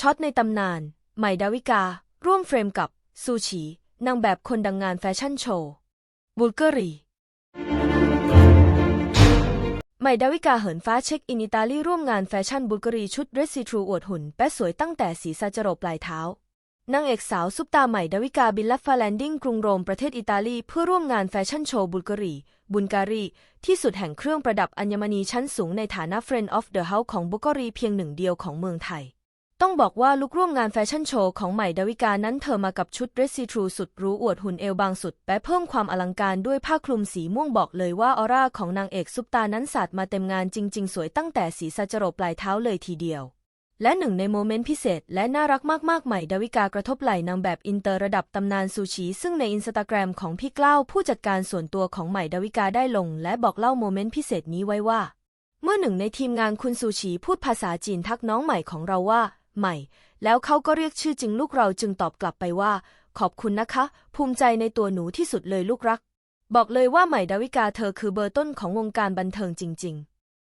ช็อตในตำนาน ใหม่ดาวิกา ร่วมเฟรมกับ ซูชีนางแบบคนดังงานแฟชั่นโชว์ บุลเกอรี ใหม่ดาวิกาเหินฟ้าเช็คอินอิตาลีร่วมงานแฟชั่นบุลกรีชุดเรสซีทรูอวดหุ่น แป๊ะสวยตั้งแต่ศีรษะจรดปลายเท้านางเอกสาวซุปตาใหม่ดาวิกาบินลัดฟาแลนดิ้งกรุงโรมประเทศอิตาลีเพื่อร่วมงานแฟชั่นโชว์บุลกรีบุลการี ที่สุดแห่งเครื่องประดับอัญมณีชั้นสูงในฐานะ Friend of the House ของบุลการีเพียงหนึ่งเดียวของเมืองไทย ต้องบอกว่าลุกร่วมงานแฟชั่นโชว์ของใหม่ดาวิกานั้นเธอมากับชุดเดรสซีทรูสุดรู้อวดหุ่นเอวบางสุดและเพิ่มความอลังการด้วยผ้าคลุมสีม่วงบอกเลยว่าออร่าของนางเอกซุปตานั้นสาดมาเต็มงานจริง ๆ สวยตั้งแต่ศีรษะจรดปลายเท้าเลยทีเดียว และหนึ่งในโมเมนต์พิเศษ และน่ารักมากๆ ใหม่ดาวิกากระทบไหล่นางแบบอินเตอร์ระดับตำนานซูชิซึ่งในอินสตาแกรมของพี่กล้าวผู้จัดการส่วนตัวของใหม่ดาวิกาได้ลง และบอกเล่าโมเมนต์พิเศษนี้ไว้ว่า เมื่อหนึ่งในทีมงานคุณซูชิพูดภาษาจีนทักน้องใหม่ของเราว่า ใหม่ แล้วเขาก็เรียกชื่อจริงลูกเราจึงตอบกลับไปว่า ขอบคุณนะคะ ภูมิใจในตัวหนูที่สุดเลยลูกรัก บอกเลยว่าใหม่ดาวิกาเธอคือเบอร์ต้นของวงการบันเทิงจริง ๆ